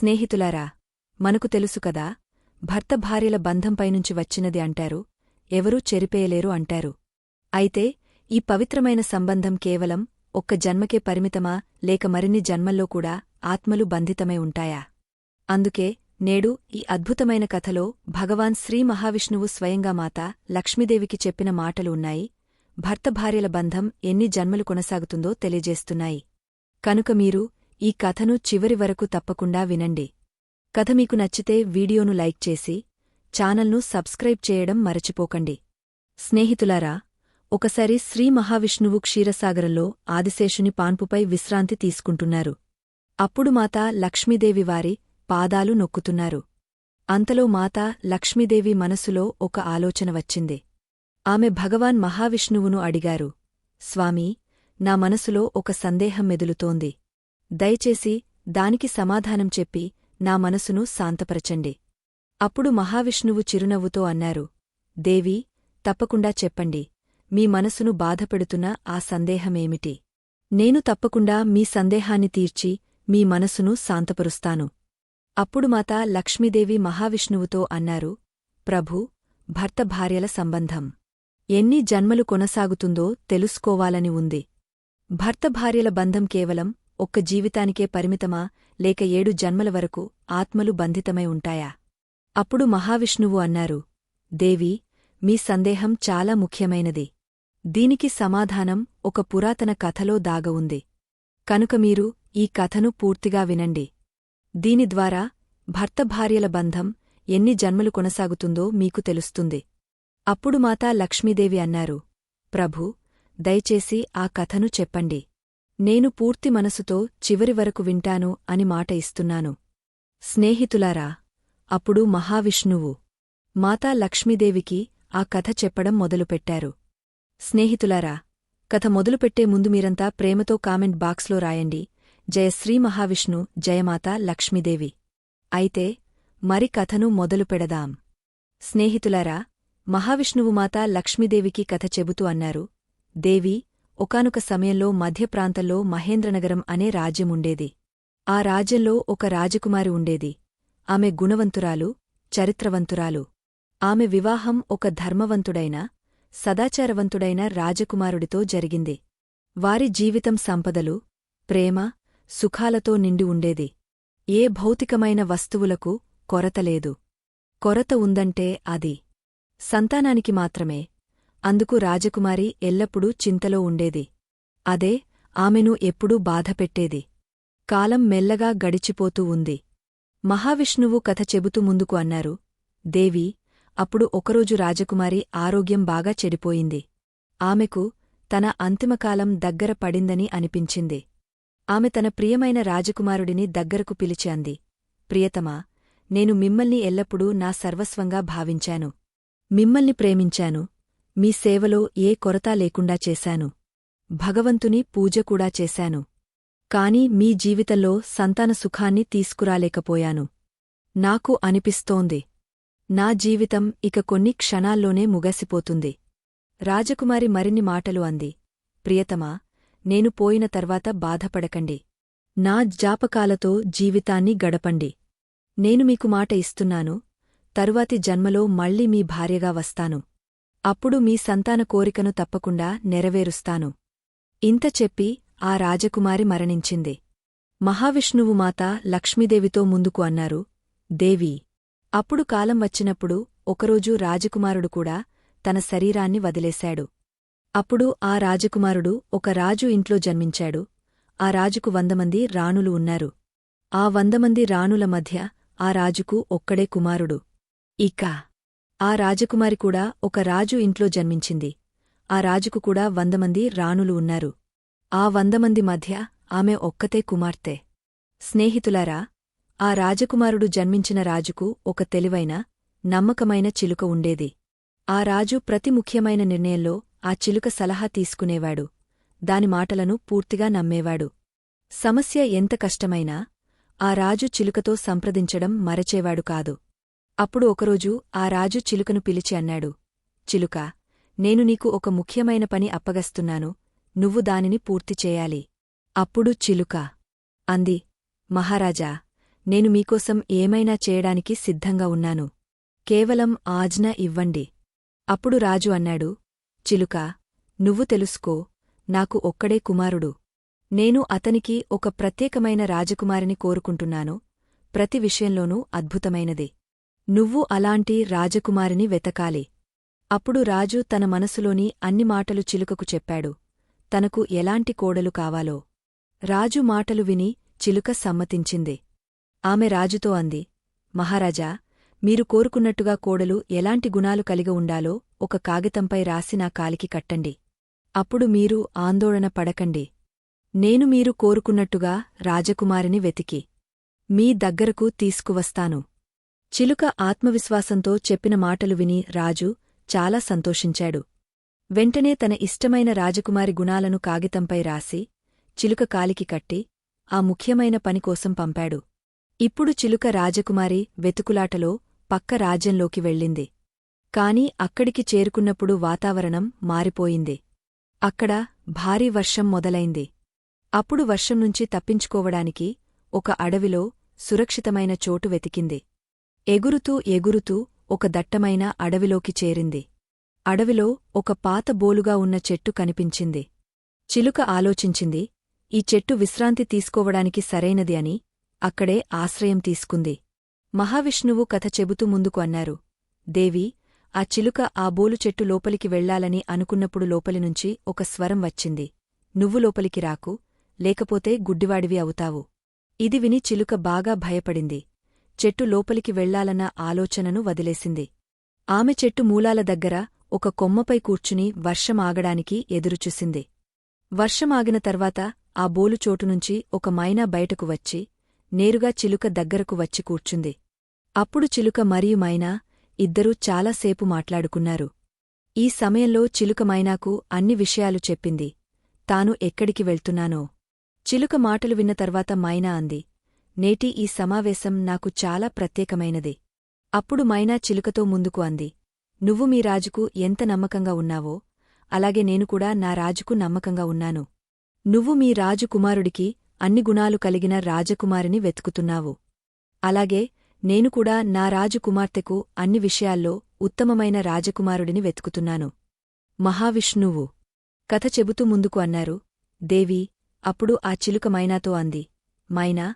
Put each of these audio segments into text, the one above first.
స్నేహితులారా మనకు తెలుసు కదా భర్త భార్యల బంధంపైనుంచి వచ్చినది అంటారు ఎవరూ చెరిపేయలేరు అంటారు. అయితే ఈ పవిత్రమైన సంబంధం కేవలం ఒక్క జన్మకే పరిమితమా లేక మరిన్ని జన్మల్లో కూడా ఆత్మలు బంధితమై ఉంటాయా? అందుకే నేడు ఈ అద్భుతమైన కథలో భగవాన్ శ్రీ మహావిష్ణువు స్వయంగా మాత లక్ష్మీదేవికి చెప్పిన మాటలు ఉన్నాయి భర్త భార్యల బంధం ఎన్ని జన్మలు కొనసాగుతుందో తెలియజేస్తున్నాయి. కనుక మీరు ఈ కథను చివరి వరకు తప్పకుండా వినండి. కథ మీకు నచ్చితే వీడియోను లైక్ చేసి ఛానల్ను సబ్స్క్రైబ్ చేయడం మరచిపోకండి. స్నేహితులారా ఒకసారి శ్రీ మహావిష్ణువు క్షీరసాగరంలో ఆదిశేషుని పాన్పుపై విశ్రాంతి తీసుకుంటున్నారు. అప్పుడు మాత లక్ష్మీదేవి వారి పాదాలు నొక్కుతున్నారు. అంతలో మాత లక్ష్మీదేవి మనసులో ఒక ఆలోచన వచ్చింది. ఆమె భగవాన్ మహావిష్ణువును అడిగారు స్వామీ నా మనసులో ఒక సందేహం మెదులుతోంది. దయచేసి దానికి సమాధానం చెప్పి నా మనసును శాంతపరచండి. అప్పుడు మహావిష్ణువు చిరునవ్వుతో అన్నారు దేవీ తప్పకుండా చెప్పండి. మీ మనసును బాధపెడుతున్న ఆ సందేహమేమిటి? నేను తప్పకుండా మీ సందేహాన్ని తీర్చి మీ మనసును శాంతపరుస్తాను అప్పుడు మాత లక్ష్మీదేవి మహావిష్ణువుతో అన్నారు ప్రభూ భర్త భార్యల సంబంధం. ఎన్ని జన్మలు కొనసాగుతుందో తెలుసుకోవాలని ఉంది. భర్త భార్యల బంధం కేవలం ఒక్క జీవితానికే పరిమితమా లేక ఏడు జన్మల వరకు ఆత్మలు బంధితమై ఉంటాయా? అప్పుడు మహావిష్ణువు అన్నారు దేవీ మీ సందేహం చాలా ముఖ్యమైనది. దీనికి సమాధానం ఒక పురాతన కథలో దాగ ఉంది. కనుక మీరు ఈ కథను పూర్తిగా వినండి. దీని ద్వారా భర్తభార్యల బంధం ఎన్ని జన్మలు కొనసాగుతుందో మీకు తెలుస్తుంది. అప్పుడు మాతా లక్ష్మీదేవి అన్నారు ప్రభూ దయచేసి ఆ కథను చెప్పండి. నేను పూర్తి మనసుతో చివరి వరకు వింటాను అని మాట ఇస్తున్నాను. స్నేహితులారా అప్పుడు మహావిష్ణువు మాతా లక్ష్మీదేవికి ఆ కథ చెప్పడం మొదలుపెట్టారు. స్నేహితులారా కథ మొదలుపెట్టే ముందు మీరంతా ప్రేమతో కామెంట్ బాక్స్లో రాయండి. జయ శ్రీ మహావిష్ణు జయమాత లక్ష్మీదేవి. అయితే మరి కథను మొదలుపెడదాం స్నేహితులారా మహావిష్ణువు మాత లక్ష్మీదేవికి కథ చెబుతూ అన్నారు. దేవి ఒకనొక సమయంలో మధ్యప్రాంతంలో మహేంద్రనగరం అనే రాజ్యముండేది. ఆ రాజ్యంలో ఒక రాజకుమారి ఉండేది. ఆమె గుణవంతురాలు చరిత్రవంతురాలు. ఆమె వివాహం ఒక ధర్మవంతుడైన సదాచారవంతుడైన రాజకుమారుడితో జరిగింది. వారి జీవితం సంపదలు ప్రేమ సుఖాలతో నిండి ఉండేది. ఏ భౌతికమైన వస్తువులకు కొరతలేదు కొరత ఉందంటే అది. సంతానానికి మాత్రమే అందుకు రాజకుమారి ఎల్లప్పుడూ చింతలో ఉండేది. అదే ఆమెను ఎప్పుడూ బాధపెట్టేది. కాలం మెల్లగా గడిచిపోతూ ఉంది. మహావిష్ణువు కథ చెబుతూ ముందుకు అన్నారు. దేవి అప్పుడు ఒకరోజు రాజకుమారి ఆరోగ్యం బాగా చెడిపోయింది. ఆమెకు తన అంతిమకాలం దగ్గర పడిందని అనిపించింది. ఆమె తన ప్రియమైన రాజకుమారుడిని దగ్గరకు పిలిచి అంది. ప్రియతమా నేను మిమ్మల్ని ఎల్లప్పుడూ నా సర్వస్వంగా భావించాను. మిమ్మల్ని ప్రేమించాను. మీ సేవలో ఏ కొరత లేకుండా చేశాను. భగవంతుని పూజ కూడా చేశాను. కాని మీ జీవితంలో సంతాన సుఖాన్ని తీసుకురాలేకపోయాను. నాకు అనిపిస్తోంది. నా జీవితం ఇక కొన్ని క్షణాల్లోనే ముగసిపోతుంది. రాజకుమారి మరిన్ని మాటలు అంది. ప్రియతమా నేను పోయిన తర్వాత బాధపడకండి. నా జాపకాలతో జీవితాన్ని గడపండి. నేను మీకు మాట ఇస్తున్నాను. తరువాతి జన్మలో మళ్ళీ మీ భార్యగా వస్తాను. అప్పుడు మీ సంతాన కోరికను తప్పకుండా నెరవేరుస్తాను. ఇంత చెప్పి ఆ రాజకుమారి మరణించింది. మహావిష్ణువు మాత లక్ష్మీదేవితో ముందుకు అన్నారు దేవీ అప్పుడు కాలం వచ్చినప్పుడు ఒకరోజు రాజకుమారుడు కూడా తన శరీరాన్ని వదిలేశాడు. అప్పుడు ఆ రాజకుమారుడు ఒక రాజు ఇంట్లో జన్మించాడు. ఆ రాజుకు వందమంది రాణులు ఉన్నారు. ఆ వందమంది రాణుల మధ్య ఆ రాజుకు ఒక్కడే కుమారుడు. ఇక ఆ రాజకుమారి కూడా ఒక రాజు ఇంట్లో జన్మించింది. ఆ రాజుకు కూడా వందమంది రాణులు ఉన్నారు. ఆ వందమంది మధ్య ఆమె ఒక్కతే కుమార్తె. స్నేహితులారా ఆ రాజకుమారుడు జన్మించిన రాజుకు ఒక తెలివైన నమ్మకమైన చిలుక ఉండేది. ఆ రాజు ప్రతి ముఖ్యమైన నిర్ణయంలో ఆ చిలుక సలహా తీసుకునేవాడు. దాని మాటలను పూర్తిగా నమ్మేవాడు. సమస్య ఎంత కష్టమైనా ఆ రాజు చిలుకతో సంప్రదించడం మరచేవాడు కాదు. అప్పుడు ఒకరోజు ఆ రాజు చిలుకను పిలిచి అన్నాడు చిలుక నేను నీకు ఒక ముఖ్యమైన పని అప్పగస్తున్నాను నువ్వు దానిని పూర్తి చేయాలి. అప్పుడు చిలుక అంది మహారాజా నేను మీకోసం ఏమైనా చేయడానికి సిద్ధంగా ఉన్నాను కేవలం ఆజ్ఞ ఇవ్వండి. అప్పుడు రాజు అన్నాడు చిలుక నువ్వు తెలుసుకో నాకు ఒక్కడే కుమారుడు నేను అతనికి ఒక ప్రత్యేకమైన రాజకుమారిని కోరుకుంటున్నాను ప్రతి విషయంలోనూ అద్భుతమైనది. నువ్వు అలాంటి రాజకుమారిని వెతకాలి. అప్పుడు రాజు తన మనసులోని అన్ని మాటలు చిలుకకు చెప్పాడు. తనకు ఎలాంటి కోడలు కావాలో. రాజు మాటలు విని చిలుక సమ్మతించింది. ఆమె రాజుతో అంది మహారాజా మీరు కోరుకున్నట్టుగా కోడలు ఎలాంటి గుణాలు కలిగి ఉండాలో ఒక కాగితంపై రాసి నా కాలికి కట్టండి. అప్పుడు మీరు ఆందోళన పడకండి. నేను మీరు కోరుకున్నట్టుగా రాజకుమారిని వెతికి. మీ దగ్గరకు తీసుకువస్తాను. చిలుక ఆత్మవిశ్వాసంతో చెప్పిన మాటలు విని రాజు చాలా సంతోషించాడు. వెంటనే తన ఇష్టమైన రాజకుమారి గుణాలను కాగితంపై రాసి చిలుక కాలికి కట్టి ఆ ముఖ్యమైన పనికోసం పంపాడు. ఇప్పుడు చిలుక రాజకుమారి వెతుకులాటలో పక్క రాజ్యంలోకి వెళ్ళింది. కాని అక్కడికి చేరుకున్నప్పుడు వాతావరణం మారిపోయింది. అక్కడ భారీ వర్షం మొదలైంది. అప్పుడు వర్షం నుంచి తప్పించుకోవడానికి ఒక అడవిలో సురక్షితమైన చోటు వెతికింది. ఎగురుతూ ఎగురుతూ ఒక దట్టమైన అడవిలోకి చేరింది. అడవిలో ఒక పాత బోలుగా ఉన్న చెట్టు కనిపించింది. చిలుక ఆలోచించింది ఈ చెట్టు విశ్రాంతి తీసుకోవడానికి సరైనది అని అక్కడే ఆశ్రయం తీసుకుంది. మహావిష్ణువు కథ చెబుతూ ముందుకు అన్నారు దేవి ఆ చిలుక ఆ బోలు చెట్టు లోపలికి వెళ్ళాలని అనుకున్నప్పుడు లోపలినుంచి ఒక స్వరం వచ్చింది. నువ్వు లోపలికి రాకు లేకపోతే గుడ్డివాడివి అవుతావు ఇది విని చిలుక బాగా భయపడింది. చెట్టు లోపలికి వెళ్ళాలన్న ఆలోచనను వదిలేసింది. ఆమె చెట్టు మూలాల దగ్గర ఒక కొమ్మపై కూర్చుని వర్షం ఆగడానికి ఎదురుచూసింది. వర్షమాగిన తర్వాత ఆ బోలు చోటునుంచి ఒక మైనా బయటకు వచ్చి నేరుగా చిలుక దగ్గరకు వచ్చి కూర్చుంది. అప్పుడు చిలుక మరియు మైనా ఇద్దరూ చాలాసేపు మాట్లాడుకున్నారు. ఈ సమయంలో చిలుక మైనాకు అన్ని విషయాలు చెప్పింది. తాను ఎక్కడికి వెళ్తున్నానో. చిలుక మాటలు విన్న తర్వాత మైనా అంది. నేటి ఈ సమావేశం నాకు చాలా ప్రత్యేకమైనది. అప్పుడు మైనా చిలుకతో ముందుకు అంది. నువ్వు మీ రాజుకు ఎంత నమ్మకంగా ఉన్నావో అలాగే నేను కూడా నా రాజుకు నమ్మకంగా ఉన్నాను. నువ్వు మీ రాజు కుమారుడికి అన్ని గుణాలు కలిగిన రాజకుమారిని వెతుకుతున్నావు. అలాగే నేను కూడా నా రాజు కుమార్తెకు అన్ని విషయాల్లో ఉత్తమమైన రాజకుమారుడిని వెతుకుతున్నాను. మహావిష్ణువు కథ చెబుతూ ముందుకు అన్నారు. దేవి అప్పుడు ఆ చిలుక మైనాతో అంది. మైనా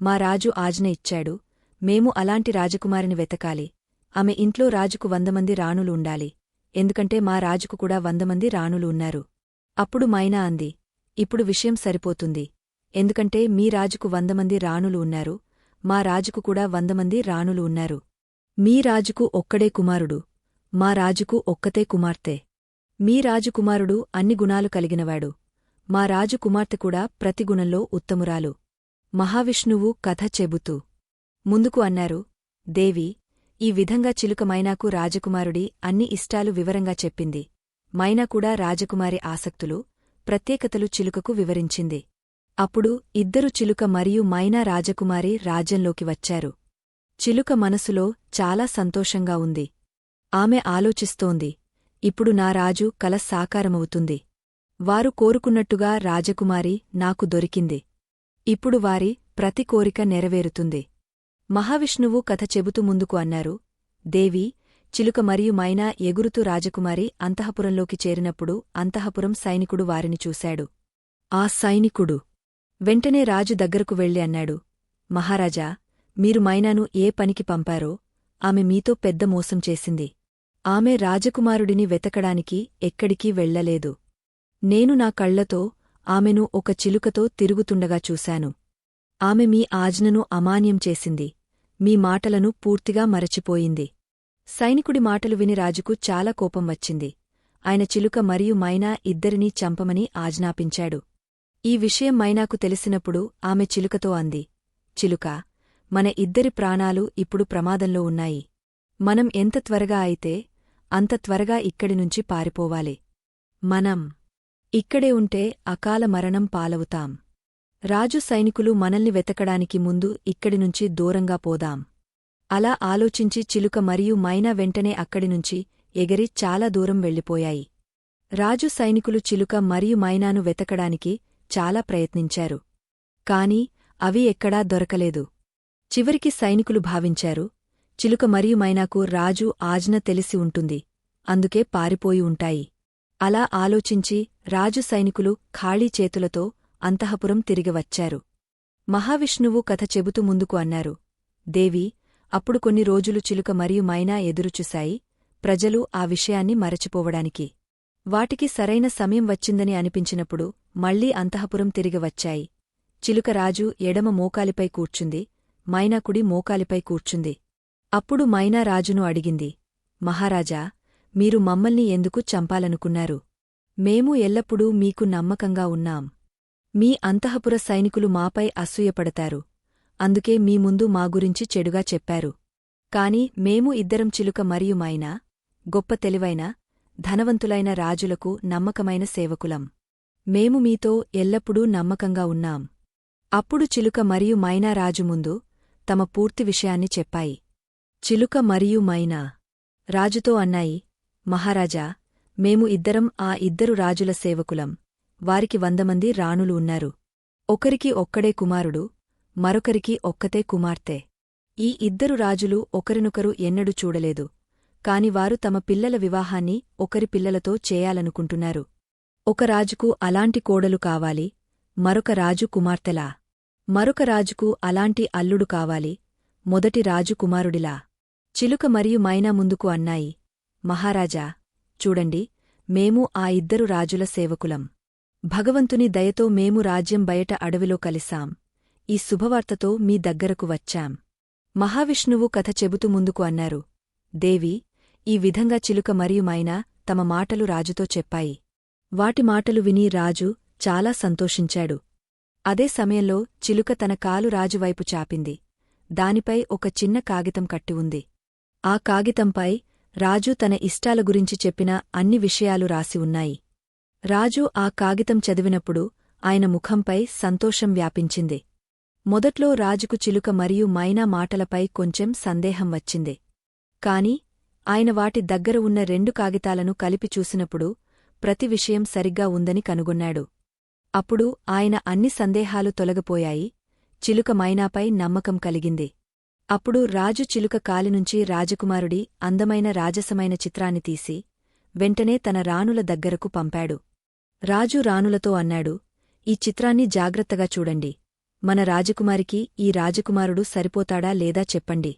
మా రాజు ఆజ్ఞ ఇచ్చాడు. మేము అలాంటి రాజకుమారిని వెతకాలి. ఆమె ఇంట్లో రాజుకు వందమంది రాణులు ఉండాలి. ఎందుకంటే మా రాజుకు కూడా వందమంది రాణులు ఉన్నారు. అప్పుడు మైనా అంది. ఇప్పుడు విషయం సరిపోతుంది. ఎందుకంటే మీ రాజుకు వందమంది రాణులు ఉన్నారు. మా రాజుకు కూడా వందమంది రాణులు ఉన్నారు. మీ రాజుకు ఒక్కడే కుమారుడు. మా రాజుకు ఒక్కతే కుమార్తె. మీ రాజుకుమారుడు అన్ని గుణాలు కలిగినవాడు. మా రాజు కుమార్తె కూడా ప్రతి గుణంలో ఉత్తమురాలు. మహావిష్ణువు కథ చెబుతూ. ముందుకు అన్నారు దేవి ఈ విధంగా చిలుక మైనాకు రాజకుమారుడి అన్ని ఇష్టాలు వివరంగా చెప్పింది. మైనా కూడా రాజకుమారి ఆసక్తులు ప్రత్యేకతలు చిలుకకు వివరించింది. అప్పుడు ఇద్దరు చిలుక మరియు మైనా రాజకుమారి రాజ్యంలోకి వచ్చారు. చిలుక మనసులో చాలా సంతోషంగా ఉంది. ఆమె ఆలోచిస్తోంది ఇప్పుడు నా రాజు కల సాకారమవుతుంది వారు కోరుకున్నట్టుగా రాజకుమారి నాకు దొరికింది. ఇప్పుడు వారి ప్రతి కోరిక నెరవేరుతుంది. మహావిష్ణువు కథ చెబుతూ ముందుకు అన్నారు దేవి చిలుక మరియు మైనా ఎగురుతూ రాజకుమారి అంతఃపురంలోకి చేరినప్పుడు అంతఃపురం సైనికుడు వారిని చూశాడు. ఆ సైనికుడు. వెంటనే రాజు దగ్గరకు వెళ్ళి అన్నాడు మహారాజా మీరు మైనాను ఏ పనికి పంపారో ఆమె మీతో పెద్ద మోసం చేసింది. ఆమె రాజకుమారుడిని వెతకడానికి ఎక్కడికీ వెళ్ళలేదు నేను నా కళ్ళతో ఆమెను ఒక చిలుకతో తిరుగుతుండగా చూశాను. ఆమె మీ ఆజ్ఞను అమాన్యం చేసింది. మీ మాటలను పూర్తిగా మరచిపోయింది. సైనికుడి మాటలు విని రాజుకు చాలా కోపం వచ్చింది. ఆయన చిలుక మరియు మైనా ఇద్దరినీ చంపమని ఆజ్ఞాపించాడు. ఈ విషయం మైనాకు తెలిసినప్పుడు ఆమె చిలుకతో అంది. చిలుక మన ఇద్దరి ప్రాణాలు ఇప్పుడు ప్రమాదంలో ఉన్నాయి. మనం ఎంత త్వరగా అయితే అంత త్వరగా ఇక్కడి నుంచి పారిపోవాలి. మనం ఇక్కడే ఉంటే అకాల మరణం పాలవుతాం. రాజు సైనికులు మనల్ని వెతకడానికి ముందు ఇక్కడి నుంచి దూరంగా పోదాం. అలా ఆలోచించి చిలుక మరియు మైనా వెంటనే అక్కడినుంచి ఎగిరి చాలా దూరం వెళ్ళిపోయాయి. రాజు సైనికులు చిలుక మరియు మైనాను వెతకడానికి చాలా ప్రయత్నించారు. కాని అవి ఎక్కడా దొరకలేదు. చివరికి సైనికులు భావించారు చిలుక మరియు మైనాకు రాజు ఆజ్న తెలిసి ఉంటుంది అందుకే పారిపోయి ఉంటాయి. అలా ఆలోచించి రాజు సైనికులు ఖాళీ చేతులతో అంతఃపురం తిరిగి వచ్చారు. మహావిష్ణువు కథ చెబుతూ ముందుకు అన్నారు. దేవి అప్పుడు కొన్ని రోజులు చిలుక మరియు మైనా ఎదురుచూశాయి. ప్రజలు ఆ విషయాన్ని మరచిపోవడానికి. వాటికి సరైన సమయం వచ్చిందని అనిపించినప్పుడు మళ్ళీ అంతఃపురం తిరిగి వచ్చాయి. చిలుక రాజు ఎడమ మోకాలిపై కూర్చుంది. మైనా కుడి మోకాలిపై కూర్చుంది. అప్పుడు మైనా రాజును అడిగింది. మహారాజా మీరు మమ్మల్ని ఎందుకు చంపాలనుకున్నారు? మేము ఎల్లప్పుడూ మీకు నమ్మకంగా ఉన్నాం. మీ అంతఃపుర సైనికులు మాపై అసూయపడతారు. అందుకే మీ ముందు మా గురించి చెడుగా చెప్పారు. కాని మేము ఇద్దరం చిలుక మరియు మైనా గొప్ప తెలివైన ధనవంతులైన రాజులకు నమ్మకమైన సేవకులం. మేము మీతో ఎల్లప్పుడూ నమ్మకంగా ఉన్నాం. అప్పుడు చిలుక మరియు మైనా రాజు ముందు తమ పూర్తి విషయాన్ని చెప్పాయి. చిలుక మరియు మైనా రాజుతో అన్నాయి మహారాజా మేము ఇద్దరం ఆ ఇద్దరు రాజుల సేవకులం. వారికి వందమంది రాణులు ఉన్నారు. ఒకరికి ఒక్కడే కుమారుడు మరొకరికి ఒక్కతే కుమార్తె. ఈ ఇద్దరు రాజులు ఒకరినొకరు ఎన్నడూ చూడలేదు. కాని వారు తమ పిల్లల వివాహాన్ని ఒకరి పిల్లలతో చేయాలనుకుంటున్నారు. ఒక రాజుకు అలాంటి కోడలు కావాలి మరొక రాజు కుమార్తెలా? మరొక రాజుకు అలాంటి అల్లుడు కావాలి మొదటి రాజు కుమారుడిలా? చిలుక మరియు మైనా ముందుకు అన్నాయి. మహారాజా చూడండి మేము ఆ ఇద్దరు రాజుల సేవకులం. భగవంతుని దయతో మేము రాజ్యం బయట అడవిలో కలిసాం ఈ శుభవార్తతో మీ దగ్గరకు వచ్చాం. మహావిష్ణువు కథ చెబుతూ ముందుకు అన్నారు. దేవి ఈ విధంగా చిలుక మరియు మైనా తమ మాటలు రాజుతో చెప్పాయి. వాటి మాటలు విని రాజు చాలా సంతోషించాడు. అదే సమయంలో చిలుక తన కాలు రాజువైపు చాపింది. దానిపై ఒక చిన్న కాగితం కట్టి ఉంది. ఆ కాగితంపై రాజు తన ఇష్టాల గురించి చెప్పిన అన్ని విషయాలు రాసి ఉన్నాయి. రాజు ఆ కాగితం చదివినప్పుడు ఆయన ముఖంపై సంతోషం వ్యాపించింది. మొదట్లో రాజుకు చిలుక మరియు మైనా మాటలపై కొంచెం సందేహం వచ్చింది. కాని ఆయన వాటి దగ్గర ఉన్న రెండు కాగితాలను కలిపి చూసినప్పుడు ప్రతి విషయం సరిగ్గా ఉందని కనుగొన్నాడు. అప్పుడు ఆయన అన్ని సందేహాలు తొలగిపోయాయి. చిలుక మైనాపై నమ్మకం కలిగింది. అప్పుడు రాజు చిలుక కాలినుంచి రాజకుమారుడి అందమైన రాజసమైన చిత్రాన్ని తీసి వెంటనే తన రాణుల దగ్గరకు పంపాడు. రాజు రాణులతో అన్నాడు ఈ చిత్రాన్ని జాగ్రత్తగా చూడండి. మన రాజకుమారికి ఈ రాజకుమారుడు సరిపోతాడా లేదా చెప్పండి.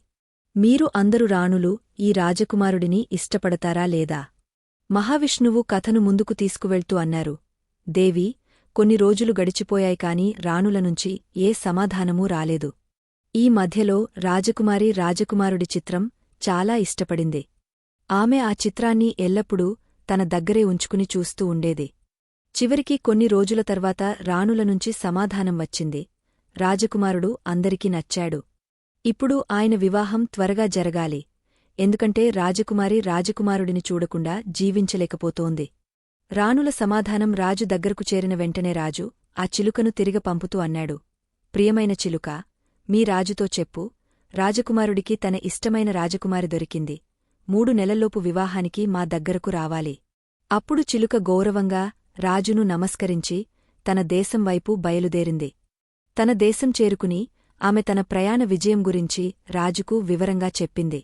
మీరు అందరు రాణులు ఈ రాజకుమారుడిని ఇష్టపడతారా లేదా మహావిష్ణువు కథను ముందుకు తీసుకువెళ్తూ అన్నారు దేవి కొన్ని రోజులు గడిచిపోయాయి కాని రాణులనుంచి ఏ సమాధానమూ రాలేదు. ఈ మధ్యలో రాజకుమారి రాజకుమారుడి చిత్రం చాలా ఇష్టపడింది. ఆమె ఆ చిత్రాన్ని ఎల్లప్పుడూ తన దగ్గరే ఉంచుకుని చూస్తూ ఉండేది. చివరికి కొన్ని రోజుల తర్వాత రాణులనుంచి సమాధానం వచ్చింది. రాజకుమారుడు అందరికీ నచ్చాడు. ఇప్పుడు ఆయన వివాహం త్వరగా జరగాలి. ఎందుకంటే రాజకుమారి రాజకుమారుడిని చూడకుండా జీవించలేకపోతోంది. రాణుల సమాధానం రాజు దగ్గరకు చేరిన వెంటనే రాజు ఆ చిలుకను తిరిగ పంపుతూ అన్నాడు. ప్రియమైన చిలుక మీ రాజుతో చెప్పు. రాజకుమారుడికి తన ఇష్టమైన రాజకుమారి దొరికింది. మూడు నెలల్లోపు వివాహానికి మా దగ్గరకు రావాలి. అప్పుడు చిలుక గౌరవంగా రాజును నమస్కరించి తన దేశం వైపు బయలుదేరింది. తన దేశం చేరుకుని ఆమె తన ప్రయాణ విజయం గురించి రాజుకు వివరంగా చెప్పింది.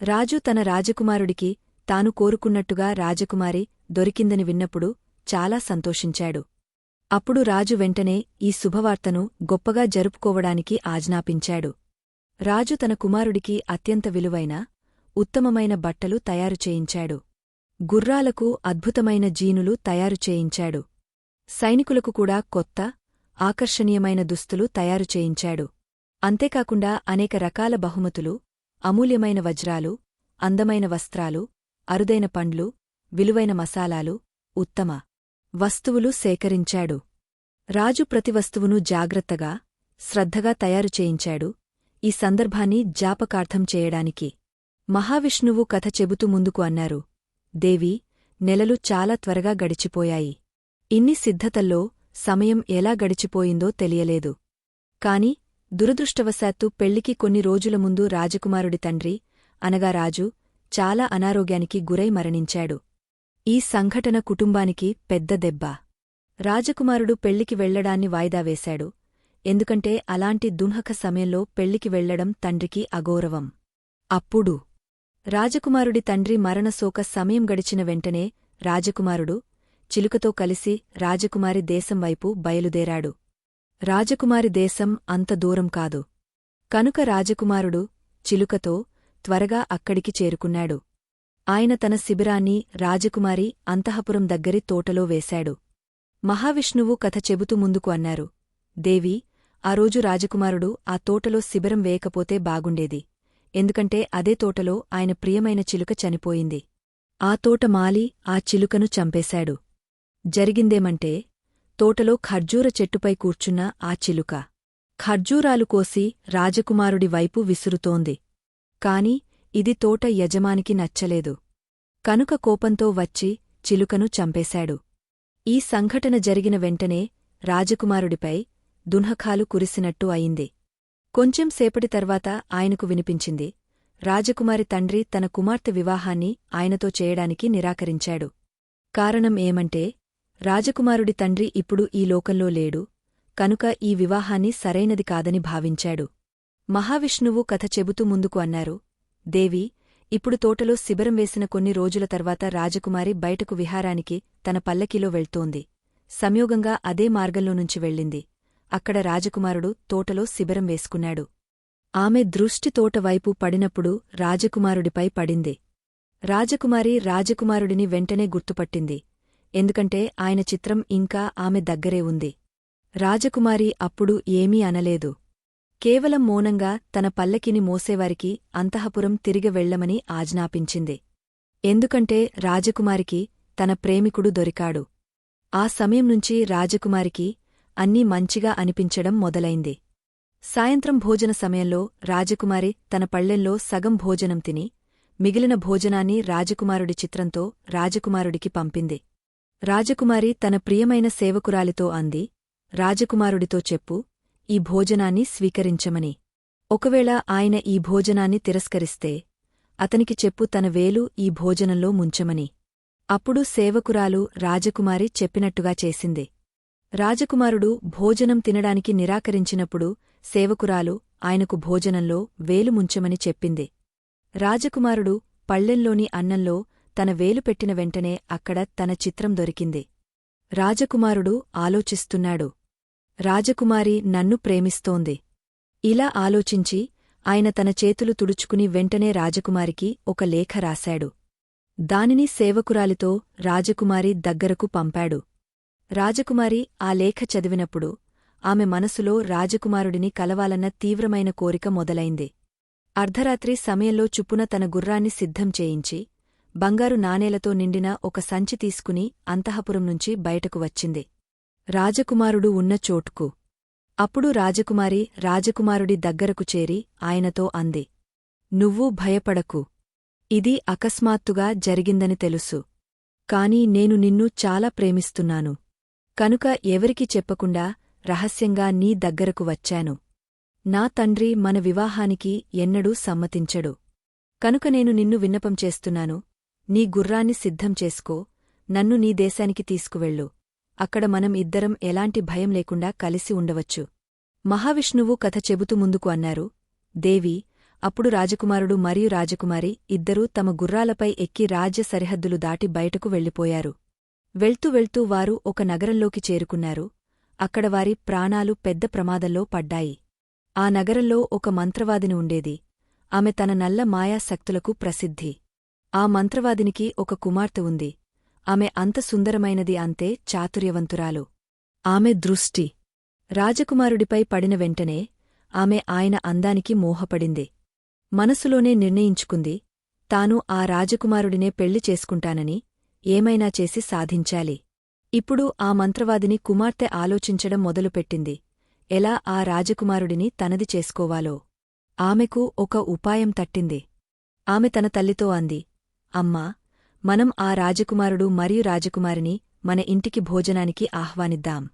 రాజు తన రాజకుమారుడికి తాను కోరుకున్నట్టుగా రాజకుమారి దొరికిందని విన్నప్పుడు చాలా సంతోషించాడు. అప్పుడు రాజు వెంటనే ఈ శుభవార్తను గొప్పగా జరుపుకోవడానికి ఆజ్ఞాపించాడు. రాజు తన కుమారుడికి అత్యంత విలువైన ఉత్తమమైన బట్టలు తయారు చేయించాడు. గుర్రాలకు అద్భుతమైన జీనులు తయారు చేయించాడు. సైనికులకు కూడా కొత్త ఆకర్షణీయమైన దుస్తులు తయారు చేయించాడు. అంతేకాకుండా అనేక రకాల బహుమతులు అమూల్యమైన వజ్రాలు అందమైన వస్త్రాలు అరుదైన పండ్లు విలువైన మసాలాలు ఉత్తమ వస్తువులు సేకరించాడు. రాజు ప్రతి వస్తువును జాగ్రత్తగా శ్రద్ధగా తయారు చేయించాడు. ఈ సందర్భాన్ని జాపకార్థం చేయడానికి. మహావిష్ణువు కథ చెబుతూ ముందుకు అన్నారు. దేవి నెలలు చాలా త్వరగా గడిచిపోయాయి. ఇన్ని సిద్ధతల్లో సమయం ఎలా గడిచిపోయిందో తెలియలేదు. కాని దురదృష్టవశాత్తు పెళ్ళికి కొన్ని రోజుల ముందు రాజకుమారుడి తండ్రి అనగా రాజు చాలా అనారోగ్యానికి గురై మరణించాడు. ఈ సంఘటన కుటుంబానికి పెద్ద దెబ్బ. రాజకుమారుడు పెళ్ళికి వెళ్ళడాన్ని వాయిదా వేశాడు. ఎందుకంటే అలాంటి దున్హక సమయంలో పెళ్ళికి వెళ్ళడం తండ్రికి అగౌరవం. అప్పుడు రాజకుమారుడి తండ్రి మరణశోక సమయం గడిచిన వెంటనే రాజకుమారుడు చిలుకతో కలిసి రాజకుమారి దేశం వైపు బయలుదేరాడు. రాజకుమారి దేశం అంత దూరం కాదు. కనుక రాజకుమారుడు చిలుకతో త్వరగా అక్కడికి చేరుకున్నాడు. ఆయన తన శిబిరాన్ని రాజకుమారి అంతఃపురం దగ్గరి తోటలో వేశాడు. మహావిష్ణువు కథ చెబుతూ ముందుకు అన్నారు. దేవి ఆ రోజు రాజకుమారుడు ఆ తోటలో శిబిరం వేయకపోతే బాగుండేది. ఎందుకంటే అదే తోటలో ఆయన ప్రియమైన చిలుక చనిపోయింది. ఆ తోట మాలి ఆ చిలుకను చంపేశాడు. జరిగిందేమంటే తోటలో ఖర్జూర చెట్టుపై కూర్చున్న ఆ చిలుక. ఖర్జూరాలు కోసి రాజకుమారుడి వైపు విసురుతోంది. కాని ఇది తోట యజమానికి నచ్చలేదు. కనుక కోపంతో వచ్చి చిలుకను చంపేశాడు. ఈ సంఘటన జరిగిన వెంటనే రాజకుమారుడిపై దున్హఖాలు కురిసినట్టు అయింది. కొంచెం సేపటి తర్వాత ఆయనకు వినిపించింది. రాజకుమారి తండ్రి తన కుమార్తె వివాహాన్ని ఆయనతో చేయడానికి నిరాకరించాడు. కారణం ఏమంటే రాజకుమారుడి తండ్రి ఇప్పుడు ఈ లోకంలో లేడు. కనుక ఈ వివాహాన్ని సరైనది కాదని భావించాడు. మహావిష్ణువు కథ చెబుతూ ముందుకు అన్నారు. దేవి ఇప్పుడు తోటలో శిబిరం వేసిన కొన్ని రోజుల తర్వాత రాజకుమారి బయటకు విహారానికి తన పల్లకిలో వెళ్తోంది. సంయోగంగా అదే మార్గంలో నుంచి వెళ్ళింది. అక్కడ రాజకుమారుడు తోటలో శిబిరం వేసుకున్నాడు. ఆమె దృష్టి తోటవైపు పడినప్పుడు రాజకుమారుడిపై పడింది. రాజకుమారి రాజకుమారుడిని వెంటనే గుర్తుపట్టింది. ఎందుకంటే ఆయన చిత్రం ఇంకా ఆమె దగ్గరే ఉంది. రాజకుమారి అప్పుడు ఏమీ అనలేదు. కేవలం మౌనంగా తన పల్లకిని మోసేవారికి అంతఃపురం తిరిగి వెళ్ళమని ఆజ్ఞాపించింది. ఎందుకంటే రాజకుమారికి తన ప్రేమికుడు దొరికాడు. ఆ సమయం నుంచి రాజకుమారికి అన్నీ మంచిగా అనిపించడం మొదలైంది. సాయంత్రం భోజన సమయంలో రాజకుమారి తన పళ్ళెంలో సగం భోజనం తిని మిగిలిన భోజనాన్ని రాజకుమారుడి చిత్రంతో రాజకుమారుడికి పంపింది. రాజకుమారి తన ప్రియమైన సేవకురాలితో అంది రాజకుమారుడితో చెప్పు ఈ భోజనాన్ని స్వీకరించమని. ఒకవేళ ఆయన ఈ భోజనాన్ని తిరస్కరిస్తే అతనికి చెప్పు తన వేలు ఈ భోజనంలో ముంచమని. అప్పుడు సేవకురాలు రాజకుమారి చెప్పినట్టుగా చేసింది. రాజకుమారుడు భోజనం తినడానికి నిరాకరించినప్పుడు సేవకురాలు ఆయనకు భోజనంలో వేలు ముంచమని చెప్పింది. రాజకుమారుడు పళ్ళెంలోని అన్నంలో తన వేలు పెట్టిన వెంటనే అక్కడ తన చిత్రం దొరికింది. రాజకుమారుడు ఆలోచిస్తున్నాడు. రాజకుమారి నన్ను ప్రేమిస్తోంది. ఇలా ఆలోచించి ఆయన తన చేతులు తుడుచుకుని వెంటనే రాజకుమారికి ఒక లేఖ రాశాడు. దానిని సేవకురాలితో రాజకుమారి దగ్గరకు పంపాడు. రాజకుమారి ఆ లేఖ చదివినప్పుడు ఆమె మనసులో రాజకుమారుడిని కలవాలన్న తీవ్రమైన కోరిక మొదలైంది. అర్ధరాత్రి సమయంలో చుప్పున తన గుర్రాన్ని సిద్ధం చేయించి బంగారు నాణేలతో నిండిన ఒక సంచి తీసుకుని అంతఃపురం నుంచి బయటకు వచ్చింది. రాజకుమారుడు ఉన్న చోటుకు. అప్పుడు రాజకుమారి రాజకుమారుడి దగ్గరకు చేరి ఆయనతో అంది నువ్వు భయపడకు. ఇది అకస్మాత్తుగా జరిగిందని తెలుసు. కాని నేను నిన్ను చాలా ప్రేమిస్తున్నాను. కనుక ఎవరికి చెప్పకుండా రహస్యంగా నీ దగ్గరకు వచ్చాను. నా తండ్రి మన వివాహానికి ఎన్నడూ సమ్మతించడు. కనుక నేను నిన్ను విన్నపం చేస్తున్నాను. నీ గుర్రాన్ని సిద్ధం చేసుకో. నన్ను నీ దేశానికి తీసుకువెళ్ళు. అక్కడ మనం ఇద్దరం ఎలాంటి భయం లేకుండా కలిసి ఉండవచ్చు. మహావిష్ణువు కథ చెబుతూ ముందుకు అన్నారు దేవి అప్పుడు రాజకుమారుడు మరియు రాజకుమారి ఇద్దరూ తమ గుర్రాలపై ఎక్కి రాజ్య సరిహద్దులు దాటి బయటకు వెళ్ళిపోయారు. వెళ్తూ వెళ్తూ వారు ఒక నగరంలోకి చేరుకున్నారు. అక్కడ వారి ప్రాణాలు పెద్ద ప్రమాదంలో పడ్డాయి. ఆ నగరంలో ఒక మంత్రవాదిని ఉండేది. ఆమె తన నల్ల మాయాశక్తులకు ప్రసిద్ధి. ఆ మంత్రవాదినికి ఒక కుమార్తె ఉంది. ఆమె అంత సుందరమైనది అంతే చాతుర్యవంతురాలు. ఆమె దృష్టి. రాజకుమారుడిపై పడిన వెంటనే ఆమె ఆయన అందానికి మోహపడింది. మనసులోనే నిర్ణయించుకుంది తాను ఆ రాజకుమారుడినే పెళ్ళి చేసుకుంటానని ఏమైనా చేసి సాధించాలి. ఇప్పుడు ఆ మంత్రవాదిని కుమార్తె ఆలోచించడం మొదలుపెట్టింది. ఎలా ఆ రాజకుమారుడిని తనది చేసుకోవాలో. ఆమెకు ఒక ఉపాయం తట్టింది. ఆమె తన తల్లితో అంది అమ్మా మనం ఆ రాజకుమారుడు మరియు రాజకుమారిని మన ఇంటికి భోజనానికి ఆహ్వానిద్దాం.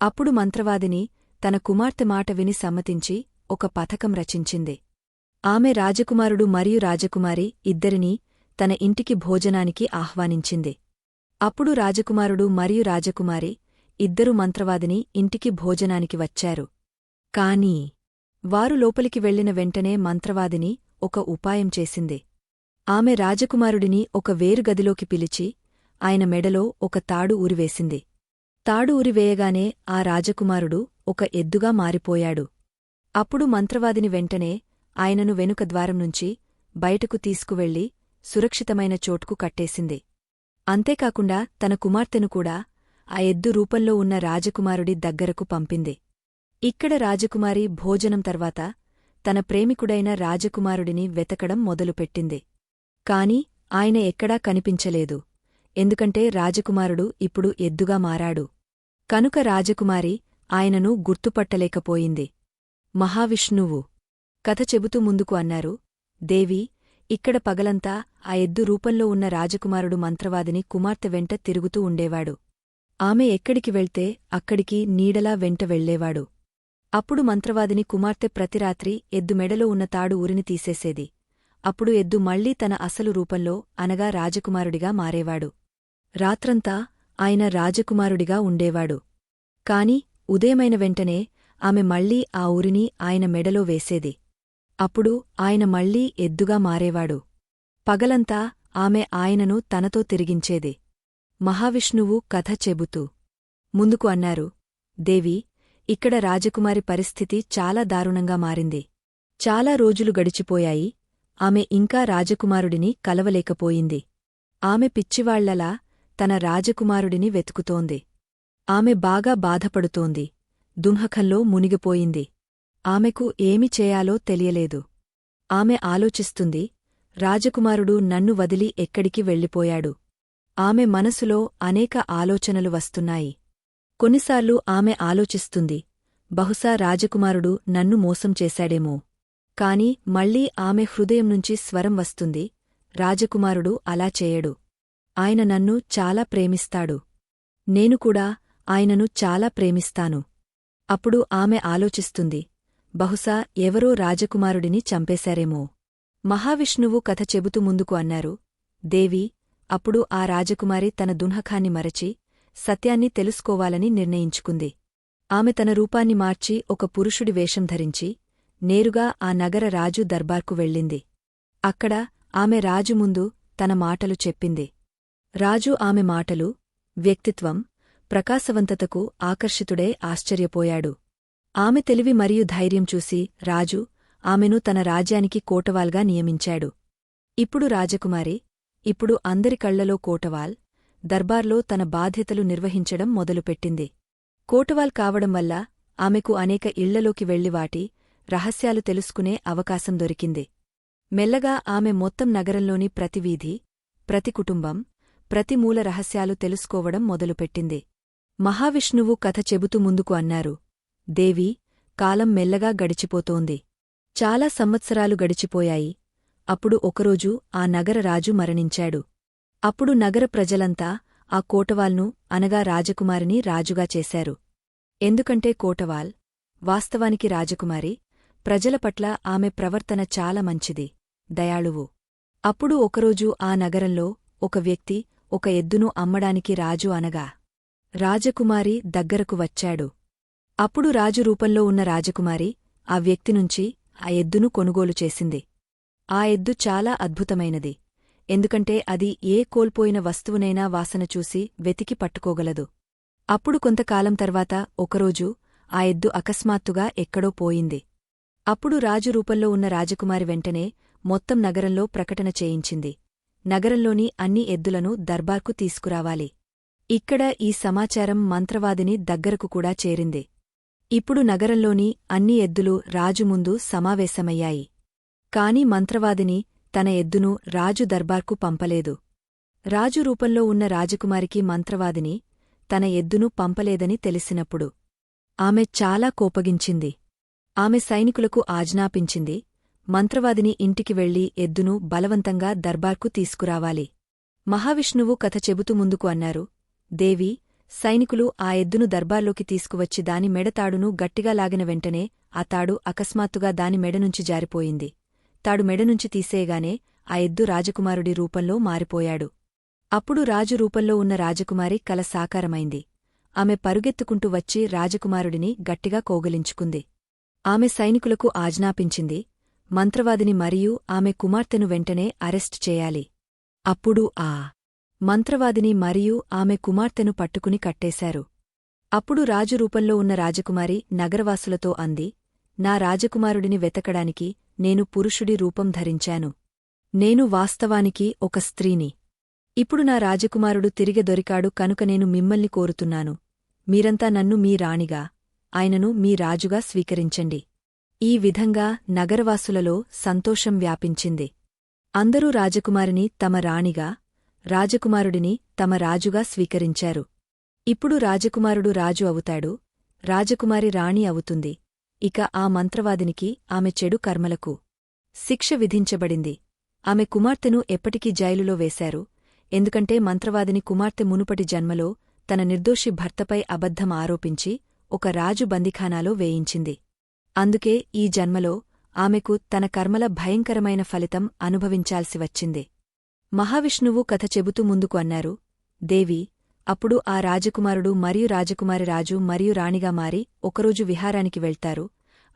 అప్పుడు మంత్రవాదిని తన కుమార్తె మాట విని సమ్మతించి ఒక పథకం రచించింది. ఆమె రాజకుమారుడు మరియు రాజకుమారి ఇద్దరినీ తన ఇంటికి భోజనానికి ఆహ్వానించింది. అప్పుడు రాజకుమారుడు మరియు రాజకుమారి ఇద్దరు మంత్రవాదిని ఇంటికి భోజనానికి వచ్చారు. కానీ వారు లోపలికి వెళ్ళిన వెంటనే మంత్రవాదిని ఒక ఉపాయం చేసింది. ఆమె రాజకుమారుడిని ఒక వేరుగదిలోకి పిలిచి ఆయన మెడలో ఒక తాడు ఊరివేసింది. తాడు ఉరివేయగానే ఆ రాజకుమారుడు ఒక ఎద్దుగా మారిపోయాడు. అప్పుడు మంత్రవాదిని వెంటనే ఆయనను వెనుక ద్వారం నుంచి బయటకు తీసుకువెళ్ళి సురక్షితమైన చోటుకు కట్టేసింది. అంతేకాకుండా తన కుమార్తెను కూడా ఆ ఎద్దు రూపంలో ఉన్న రాజకుమారుడి దగ్గరకు పంపింది. ఇక్కడ రాజకుమారి భోజనం తర్వాత తన ప్రేమికుడైన రాజకుమారుడిని వెతకడం మొదలుపెట్టింది. కాని ఆయన ఎక్కడా కనిపించలేదు. ఎందుకంటే రాజకుమారుడు ఇప్పుడు ఎద్దుగా మారాడు. కనుక రాజకుమారి ఆయనను గుర్తుపట్టలేకపోయింది. మహావిష్ణువు కథ చెబుతూ ముందుకు అన్నారు దేవి ఇక్కడ పగలంతా ఆ ఎద్దు రూపంలో ఉన్న రాజకుమారుడు మంత్రవాదిని కుమార్తె వెంట తిరుగుతూ ఉండేవాడు. ఆమె ఎక్కడికి వెళ్తే అక్కడికి నీడలా వెంట వెళ్ళేవాడు అప్పుడు మంత్రవాదిని కుమార్తె ప్రతిరాత్రి ఎద్దు మెడలో ఉన్న తాడు ఊరిని తీసేసేది. అప్పుడు ఎద్దు మళ్ళీ తన అసలు రూపంలో అనగా రాజకుమారుడిగా మారేవాడు. రాత్రంతా ఆయన రాజకుమారుడిగా ఉండేవాడు. కాని ఉదయమైన వెంటనే ఆమె మళ్ళీ ఆ ఊరిని ఆయన మెడలో వేసేది. అప్పుడు ఆయన మళ్ళీ ఎద్దుగా మారేవాడు. పగలంతా ఆమె ఆయనను తనతో తిరిగించేది. మహావిష్ణువు కథ చెబుతూ ముందుకు అన్నారు దేవి ఇక్కడ రాజకుమారి పరిస్థితి చాలా దారుణంగా మారింది. చాలా రోజులు గడిచిపోయాయి. ఆమె ఇంకా రాజకుమారుడిని కలవలేకపోయింది. ఆమె పిచ్చివాళ్ళలా తన రాజకుమారుడిని వెతుకుతోంది. ఆమె బాగా బాధపడుతోంది. దుంహకంలో మునిగిపోయింది. ఆమెకు ఏమి చేయాలో తెలియలేదు. ఆమె ఆలోచిస్తుంది రాజకుమారుడు నన్ను వదిలి ఎక్కడికి వెళ్ళిపోయాడు. ఆమె మనసులో అనేక ఆలోచనలు వస్తున్నాయి. కొన్నిసార్లు ఆమె ఆలోచిస్తుంది బహుశా రాజకుమారుడు నన్ను మోసం చేశాడేమో. కాని మళ్ళీ ఆమె హృదయం నుంచి స్వరం వస్తుంది. రాజకుమారుడు అలా చేయడు. ఆయన నన్ను చాలా ప్రేమిస్తాడు. నేను కూడా ఆయనను చాలా ప్రేమిస్తాను. అప్పుడు ఆమె ఆలోచిస్తుంది. బహుశా ఎవరో రాజకుమారుడిని చంపేశారేమో. మహావిష్ణువు కథ చెబుతూ ముందుకు అన్నారు. దేవి అప్పుడు ఆ రాజకుమారి తన దున్హఖాన్ని మరచి సత్యాన్ని తెలుసుకోవాలని నిర్ణయించుకుంది. ఆమె తన రూపాన్ని మార్చి ఒక పురుషుడి వేషం ధరించి నేరుగా ఆ నగర రాజు దర్బార్కు వెళ్ళింది. అక్కడ ఆమె రాజు ముందు తన మాటలు చెప్పింది. రాజు ఆమె మాటలు వ్యక్తిత్వం ప్రకాశవంతతకు ఆకర్షితుడే ఆశ్చర్యపోయాడు. ఆమె తెలివి మరియు ధైర్యం చూసి రాజు ఆమెను తన రాజ్యానికి కోటవాల్గా నియమించాడు. ఇప్పుడు రాజకుమారి ఇప్పుడు అందరి కళ్ళలో కోటవాల్ దర్బార్లో తన బాధ్యతలు నిర్వహించడం మొదలుపెట్టింది. కోటవాల్ కావడం వల్ల ఆమెకు అనేక ఇళ్ళలోకి వెళ్ళి వాటి రహస్యాలు తెలుసుకునే అవకాశం దొరికింది. మెల్లగా ఆమె మొత్తం నగరంలోని ప్రతి వీధి ప్రతి కుటుంబం ప్రతి మూల రహస్యాలు తెలుసుకోవడం మొదలుపెట్టింది. మహావిష్ణువు కథ చెబుతూ ముందుకు అన్నారు. దేవి కాలం మెల్లగా గడిచిపోతోంది. చాలా సంవత్సరాలు గడిచిపోయాయి. అప్పుడు ఒకరోజు ఆ నగర రాజు మరణించాడు. అప్పుడు నగర ప్రజలంతా ఆ కోటవాల్ను అనగా రాజకుమారిని రాజుగా చేశారు. ఎందుకంటే కోటవాల్ వాస్తవానికి రాజకుమారి ప్రజల పట్ల ఆమె ప్రవర్తన చాలా మంచిది. దయాళువు. అప్పుడు ఒకరోజు ఆ నగరంలో ఒక వ్యక్తి ఒక ఎద్దును అమ్మడానికి రాజు అనగా రాజకుమారి దగ్గరకు వచ్చాడు. అప్పుడు రాజు రూపంలో ఉన్న రాజకుమారి ఆ వ్యక్తినుంచి ఆ ఎద్దును కొనుగోలు చేసింది. ఆ ఎద్దు చాలా అద్భుతమైనది. ఎందుకంటే అది ఏ కోల్పోయిన వస్తువునైనా వాసన చూసి వెతికి పట్టుకోగలదు. అప్పుడు కొంతకాలం తర్వాత ఒకరోజు ఆ ఎద్దు అకస్మాత్తుగా ఎక్కడో పోయింది. అప్పుడు రాజు రూపంలో ఉన్న రాజకుమారి వెంటనే మొత్తం నగరంలో ప్రకటన చేయించింది. నగరంలోని అన్ని ఎద్దులను దర్బార్కు తీసుకురావాలి. ఇక్కడ ఈ సమాచారం మంత్రవాదిని దగ్గరకు కూడా చేరింది. ఇప్పుడు నగరంలోని అన్ని ఎద్దులు రాజు ముందు సమావేశమయ్యాయి. కాని మంత్రవాదిని తన ఎద్దును రాజు దర్బార్కు పంపలేదు. రాజు రూపంలో ఉన్న రాజకుమారికి మంత్రవాదిని తన ఎద్దును పంపలేదని తెలిసినప్పుడు ఆమె చాలా కోపగించింది. ఆమె సైనికులకు ఆజ్ఞాపించింది. మంత్రవాదిని ఇంటికి వెళ్ళి ఎద్దును బలవంతంగా దర్బార్కు తీసుకురావాలి. మహావిష్ణువు కథ చెబుతూ ముందుకు అన్నారు. దేవి సైనికులు ఆ ఎద్దును దర్బార్లోకి తీసుకువచ్చి దాని మెడతాడును గట్టిగా లాగిన వెంటనే ఆ తాడు అకస్మాత్తుగా దాని మెడనుంచి జారిపోయింది. తాడు మెడనుంచి తీసేయగానే ఆ ఎద్దు రాజకుమారుడి రూపంలో మారిపోయాడు. అప్పుడు రాజు రూపంలో ఉన్న రాజకుమారి కల సాకారమైంది. ఆమె పరుగెత్తుకుంటూ వచ్చి రాజకుమారుడిని గట్టిగా కోగలించుకుంది. ఆమె సైనికులకు ఆజ్ఞాపించింది. మంత్రవాదిని మరియు ఆమె కుమార్తెను వెంటనే అరెస్ట్ చేయాలి. అప్పుడు ఆ మంత్రవాదిని మరియు ఆమె కుమార్తెను పట్టుకుని కట్టేశారు. అప్పుడు రాజు రూపంలో ఉన్న రాజకుమారి నగరవాసులతో అంది నా రాజకుమారుడిని వెతకడానికి నేను పురుషుడి రూపం ధరించాను. నేను వాస్తవానికి ఒక స్త్రీని. ఇప్పుడు నా రాజకుమారుడు తిరిగి దొరికాడు కనుక నేను మిమ్మల్ని కోరుతున్నాను. మీరంతా నన్ను మీ రాణిగా ఆయనను మీ రాజుగా స్వీకరించండి. ఈ విధంగా నగరవాసులలో సంతోషం వ్యాపించింది. అందరూ రాజకుమారిని తమ రాణిగా రాజకుమారుడిని తమ రాజుగా స్వీకరించారు. ఇప్పుడు రాజకుమారుడు రాజు అవుతాడు రాజకుమారి రాణి అవుతుంది. ఇక ఆ మంత్రవాదినికి ఆమె చెడు కర్మలకు శిక్ష విధించబడింది. ఆమె కుమార్తెను ఎప్పటికీ జైలులో వేశారు ఎందుకంటే మంత్రవాదిని కుమార్తె మునుపటి జన్మలో తన నిర్దోషి భర్తపై అబద్ధం ఆరోపించి ఒక రాజు బందిఖానాలో వేయించింది. అందుకే ఈ జన్మలో ఆమెకు తన కర్మల భయంకరమైన ఫలితం అనుభవించాల్సి వచ్చింది. మహావిష్ణువు కథ చెబుతూ ముందుకు అన్నారు దేవి అప్పుడు ఆ రాజకుమారుడు మరియు రాజకుమారి రాజు మరియు రాణిగా మారి ఒకరోజు విహారానికి వెళ్తారు.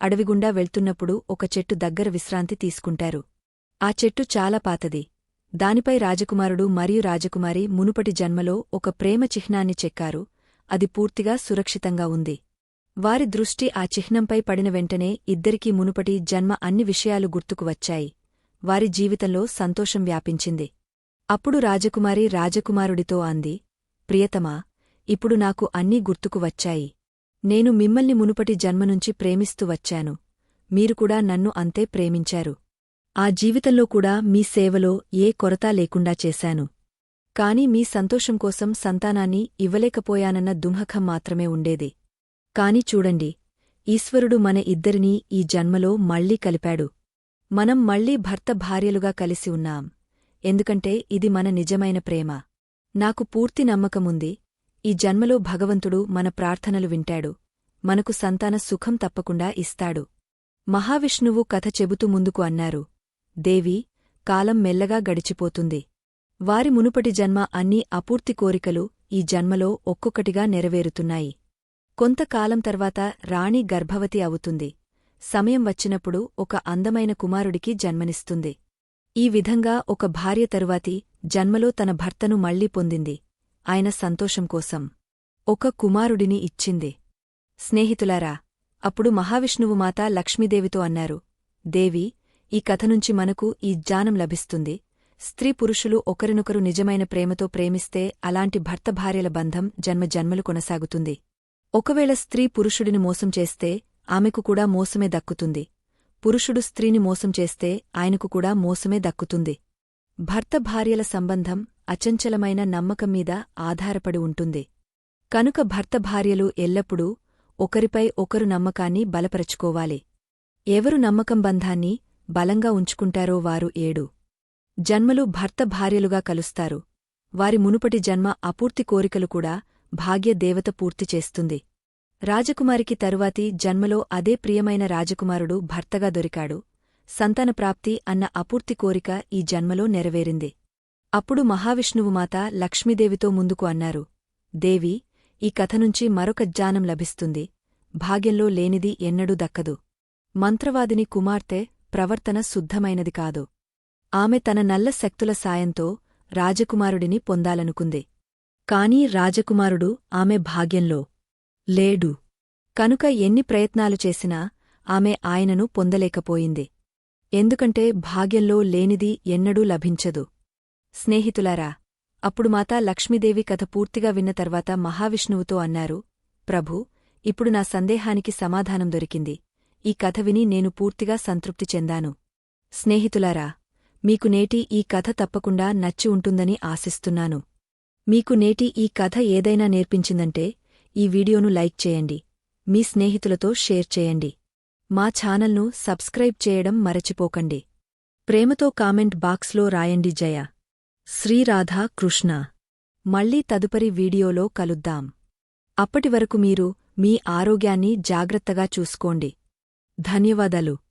అడవిగుండా వెళ్తున్నప్పుడు ఒక చెట్టు దగ్గర విశ్రాంతి తీసుకుంటారు. ఆ చెట్టు చాలా పాతది. దానిపై రాజకుమారుడు మరియు రాజకుమారి మునుపటి జన్మలో ఒక ప్రేమ చిహ్నాన్ని చెక్కారు. అది పూర్తిగా సురక్షితంగా ఉంది. వారి దృష్టి ఆ చిహ్నంపై పడిన వెంటనే ఇద్దరికీ మునుపటి జన్మ అన్ని విషయాలు గుర్తుకు వచ్చాయి. వారి జీవితంలో సంతోషం వ్యాపించింది. అప్పుడు రాజకుమారి రాజకుమారుడితో అంది ప్రియతమా ఇప్పుడు నాకు అన్నీ గుర్తుకు వచ్చాయి. నేను మిమ్మల్ని మునుపటి జన్మనుంచి ప్రేమిస్తూ వచ్చాను. మీరు కూడా నన్ను అంతే ప్రేమించారు. ఆ జీవితంలో కూడా మీ సేవలో ఏ కొరత లేకుండా చేశాను. కాని మీ సంతోషం కోసం సంతానాన్ని ఇవ్వలేకపోయానన్న దుంహకం మాత్రమే ఉండేది. కాని చూడండి ఈశ్వరుడు మన ఇద్దరినీ ఈ జన్మలో మళ్ళీ కలిపాడు. మనం మళ్ళీ భర్త భార్యలుగా కలిసి ఉన్నాం. ఎందుకంటే ఇది మన నిజమైన ప్రేమ. నాకు పూర్తి నమ్మకముంది ఈ జన్మలో భగవంతుడు మన ప్రార్థనలు వింటాడు మనకు సంతాన సుఖం తప్పకుండా ఇస్తాడు. మహావిష్ణువు కథ చెబుతూ ముందుకు అన్నారు దేవి కాలం మెల్లగా గడిచిపోతుంది. వారి మునుపటి జన్మ అన్ని అపూర్తి కోరికలు ఈ జన్మలో ఒక్కొక్కటిగా నెరవేరుతున్నాయి. కొంతకాలం తర్వాత రాణి గర్భవతి అవుతుంది. సమయం వచ్చినప్పుడు ఒక అందమైన కుమారుడికి జన్మనిస్తుంది. ఈ విధంగా ఒక భార్య తరువాతి జన్మలో తన భర్తను మళ్ళీ పొందింది. ఆయన సంతోషం కోసం ఒక కుమారుడిని ఇచ్చింది. స్నేహితులారా అప్పుడు మహావిష్ణువు మాత లక్ష్మీదేవితో అన్నారు దేవి ఈ కథనుంచి మనకు ఈ జ్ఞానం లభిస్తుంది. స్త్రీ పురుషులు ఒకరినొకరు నిజమైన ప్రేమతో ప్రేమిస్తే అలాంటి భర్త భార్యల బంధం జన్మ జన్మలు కొనసాగుతుంది. ఒకవేళ స్త్రీ పురుషుడిని మోసం చేస్తే ఆమెకు కూడా మోసమే దక్కుతుంది. పురుషుడు స్త్రీని మోసం చేస్తే ఆయనకు కూడా మోసమే దక్కుతుంది. భర్త భార్యల సంబంధం అచంచలమైన నమ్మకం మీద ఆధారపడి ఉంటుంది. కనుక భర్త భార్యలు ఎల్లప్పుడూ ఒకరిపై ఒకరు నమ్మకాన్ని బలపరచుకోవాలి. ఎవరు నమ్మకం బంధాన్ని బలంగా ఉంచుకుంటారో వారు ఏడు. జన్మలు భర్త భార్యలుగా కలుస్తారు. వారి మునుపటి జన్మ అపూర్తి కోరికలు కూడా భాగ్యదేవత పూర్తి చేస్తుంది. రాజకుమారికి తరువాతి జన్మలో అదే ప్రియమైన రాజకుమారుడు భర్తగా దొరికాడు. సంతానప్రాప్తి అన్న అపూర్తి కోరిక ఈ జన్మలో నెరవేరింది. అప్పుడు మహావిష్ణువు మాత లక్ష్మీదేవితో ముందుకు అన్నారు. దేవి ఈ కథనుంచి మరొక జ్ఞానం లభిస్తుంది. భాగ్యంలో లేనిది ఎన్నడూ దక్కదు. మంత్రవాదిని కుమార్తె ప్రవర్తన శుద్ధమైనది కాదు. ఆమె తన నల్ల శక్తుల సాయంతో రాజకుమారుడిని పొందాలనుకుంది. కాని రాజకుమారుడు ఆమె భాగ్యంలో లేడు. కనుక ఎన్ని ప్రయత్నాలు చేసినా ఆమె ఆయనను పొందలేకపోయింది. ఎందుకంటే భాగ్యంలో లేనిది ఎన్నడూ లభించదు. స్నేహితులారా అప్పుడు మాతా లక్ష్మీదేవి కథ పూర్తిగా విన్న తర్వాత మహావిష్ణువుతో అన్నారు ప్రభూ ఇప్పుడు నా సందేహానికి సమాధానం దొరికింది. ఈ కథ విని నేను పూర్తిగా సంతృప్తి చెందాను. స్నేహితులారా మీకు నేటి ఈ కథ తప్పకుండా నచ్చి ఉంటుందని ఆశిస్తున్నాను. మీకు నేటి ఈ కథ ఏదైనా నేర్పించిందంటే ఈ వీడియోను లైక్ చేయండి. మీ స్నేహితులతో షేర్ చేయండి. మా ఛానల్ను సబ్స్క్రైబ్ చేయడం మరచిపోకండి. ప్రేమతో కామెంట్ బాక్స్లో రాయండి జయ. శ్రీరాధా కృష్ణ. మళ్ళీ తదుపరి వీడియోలో కలుద్దాం. అప్పటివరకు మీరు మీ ఆరోగ్యాన్ని జాగ్రత్తగా చూసుకోండి. ధన్యవాదాలు.